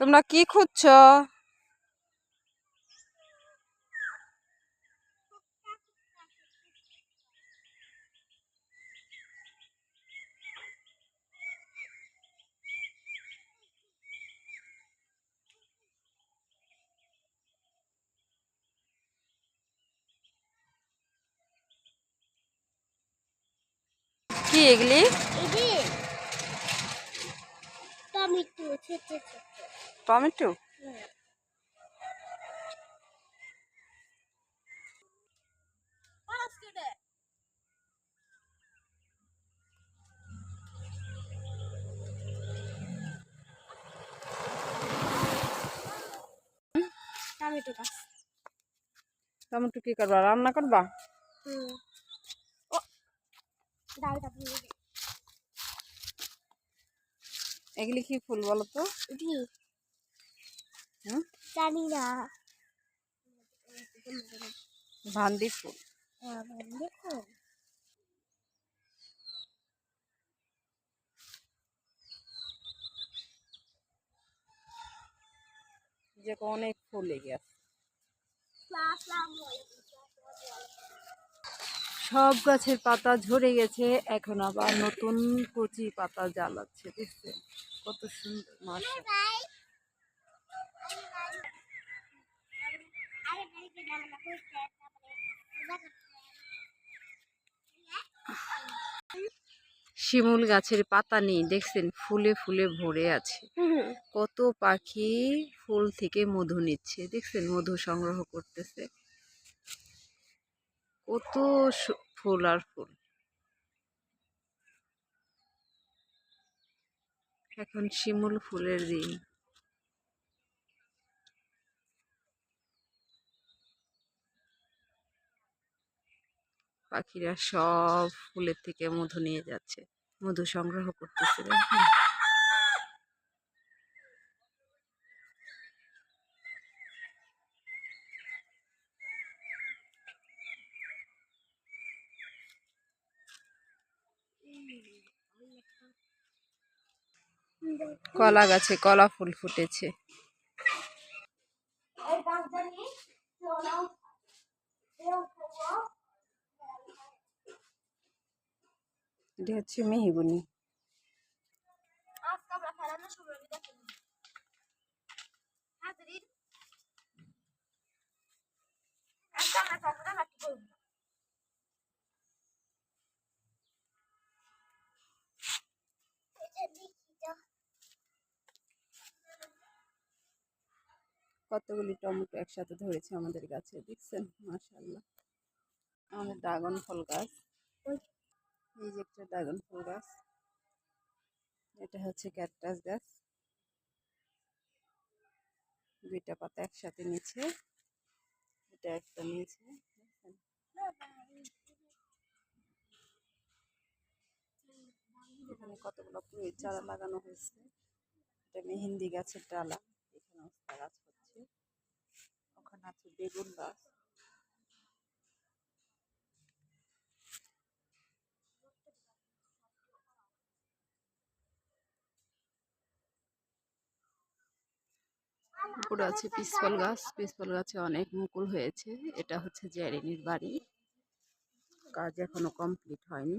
তোমরা কি খুঁজছ? কি এগুলি? টমেটো ছোট টমেটো? টমেটো গাছ। টমেটো কি করবা? রান্না করবা? হুম। ও ডালটা ভেঙে এগুলি কি ফুল বলো তো জানি না। ভান্দি ফুল। হ্যাঁ, যে অনেক ফুল লেগে আছে। সব গাছের পাতা ঝরে গেছে, এখন আবার নতুন কচি পাতা জ্বালাচ্ছে, দেখছেন? কত সুন্দর মাসা শিমুল গাছের পাতা নেই, দেখছেন? ফুলে ফুলে ভরে আছে। কত পাখি ফুল থেকে মধু নিচ্ছে, দেখছেন? মধু সংগ্রহ করতেছে। কত ফুল আর ফুল। এখন শিমুল ফুলের দিন। পাখিরা সব ফুলের থেকে মধু নিয়ে যাচ্ছে। মধু সংগ্রহ করতেছে দেখেন? কলা গাছে কলা ফুল ফুটেছে। এটা হচ্ছে মেহগুনি। কতগুলি টমেটো একসাথে ধরেছে আমাদের গাছে, দেখছেন? মাশাল্লাহ আমাদের ড্রাগন ফল গাছ। এই যে একটা ড্রাগন ফল গাছ। এটা হচ্ছে ক্যাকটাস গাছ। দুইটা পাতা একসাথে নিচে এটা একটা নিচে এখানে কতগুলো চারা লাগানো হয়েছে। এটা মেহেন্দি গাছের ডালা। এখানে গাছ ওখানে আছে বেগুন গাছ। উপরে আছে পিসফল গাছ। পিসফল গাছে অনেক মুকুল হয়েছে। এটা হচ্ছে জেরিনির বাড়ি। কাজ এখনও কমপ্লিট হয়নি।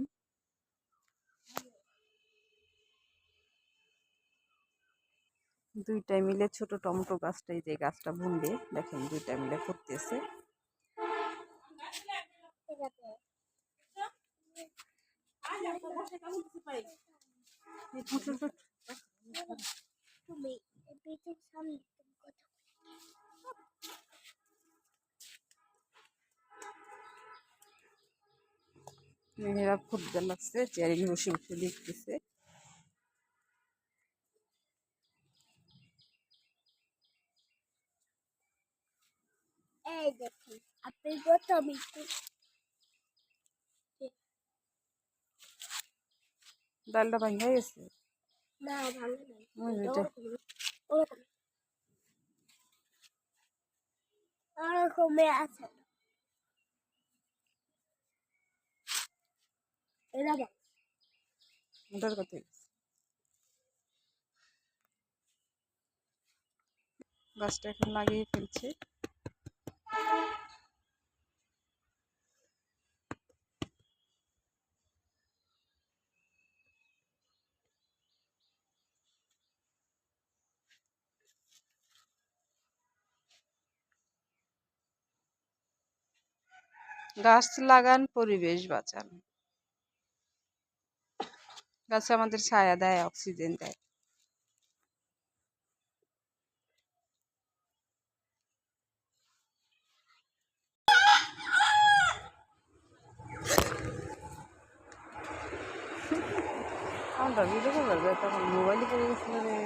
দুইটাই মিলে ছোট টমেটো গাছটাই যে গাছটা বুনবে দেখেন দুইটা মিলে করতেছে মেয়েরা ফুটবল লাগছে, চেয়ারিং বসে বসে দেখতেছে এই দেখুন। আপনি ডালটা ভাঙা গেছে? না। ওরকম ওরকমই আছে। এটা দেখ ওটার কথা গাছটা এখন লাগিয়ে ফেলছে। গাছ লাগান পরিবেশ বাঁচান। গাছ আমাদের ছায়া দেয় অক্সিজেন দেয়। আমরা ভিডিও করবে তখন মোবাইলে পড়ে গেছিল রে